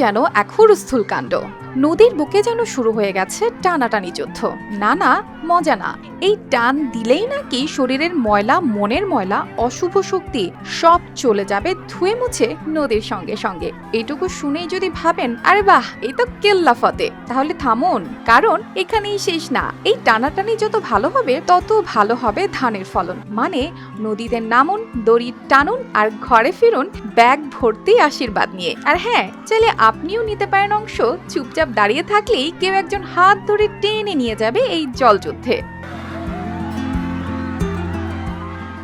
যেন এক হুরস্থুল কাণ্ড। নদীর বুকে যেন শুরু হয়ে গেছে টানাটানি যুদ্ধ। না না, মজা না। এই টান দিলেই নাকি শরীরের ময়লা, মনের ময়লা, অশুভ শক্তি সব চলে যাবে ধুয়ে মুছে নদীর সঙ্গে সঙ্গে। এটুকু শুনেই যদি ভাবেন, আরে বাহ, এই তো কেল্লা ফতে! তাহলে থামুন, কারণ এখানেই শেষ না। এই টানাটানি যত ভালো হবে, তত ভালো হবে ধানের ফলন। মানে নদীতে নামুন দড়ি টানুন আর ঘরে ফিরুন ব্যাগ ভর্তি আশীর্বাদ নিয়ে। আর হ্যাঁ চাইলে আপনিও নিতে পারেন অংশ, চুপচাপ দাঁড়িয়ে থাকলেই কেউ একজন হাত ধরে টেনে নিয়ে যাবে এই জলযুদ্ধে।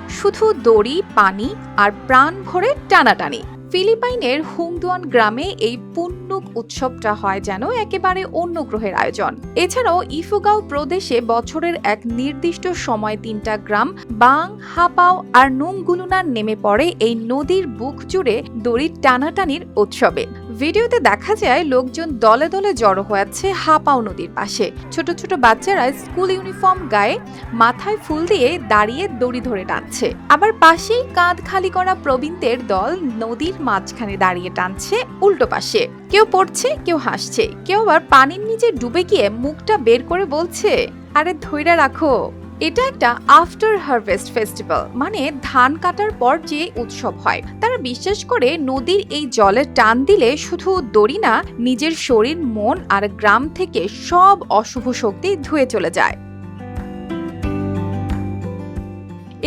শুধু দড়ি, পানি আর প্রাণ ভরে টানাটানি। ফিলিপাইনের হুংদুয়ান গ্রামে এই পুণ্যক উৎসবটা হয় যেন একেবারে অন্য গ্রহের আয়োজন। এছাড়াও ইফুগাও প্রদেশে বছরের এক নির্দিষ্ট সময় তিনটা গ্রাম বাং, হাপাও আর নুংগুলুনার নেমে পড়ে এই নদীর বুক জুড়ে দড়ির টানাটানির উৎসবে। ভিডিওতে দেখা যায় লোকজন দলে দলে জড়ো হয়েছে হাপাও নদীর পাশে। ছোট ছোট বাচ্চারা স্কুল ইউনিফর্ম গায়ে মাথায় ফুল দিয়ে দাঁড়িয়ে দড়ি ধরে টানছে। আবার পাশেই কাঁধ খালি করা প্রবীণদের দল নদীর মাঝখানে দাঁড়িয়ে টানছে উল্টো পাশে। কেউ পড়ছে, কেউ হাসছে, কেউ আবার পানির নিচে ডুবে গিয়ে মুখটা বের করে বলছে, আরে ধৈর্য রাখো। এটা একটা আফটার হারভেস্ট ফেস্টিভ্যাল মানে ধান কাটার পর যে উৎসব হয়। তারা বিশ্বাস করে নদীর এই জলের টান দিলে শুধু দড়ি না, নিজের শরীর, মন আর গ্রাম থেকে সব অশুভ শক্তি ধুয়ে চলে যায়।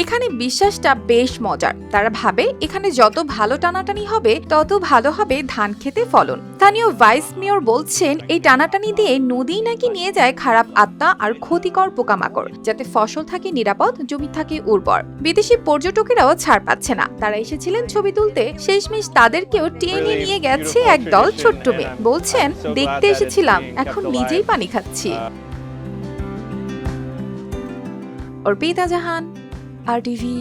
এখানে বিশ্বাসটা বেশ মজার। তারা ভাবে এখানে যত ভালো টানাটানি হবে তত ভালো হবে ধান খেতে ফলন। স্থানীয় ভাইস মেয়র বলছেন এই টানাটানি দিয়ে নদী নাকি নিয়ে যায় খারাপ আত্মা আর ক্ষতিকর পোকামাকড় যাতে ফসল থাকে নিরাপদ জমি থাকে উর্বর। বিদেশি পর্যটকেরাও ছাড় পাচ্ছে না। তারা এসেছিলেন ছবি তুলতে শেষমেশ তাদেরকেও টেনে নিয়ে গেছে এক দল ছোট্ট মেয়ে। বলছেন দেখতে এসেছিলাম এখন নিজেই পানি খাচ্ছি। অর্পিতা জাহান আর টিভি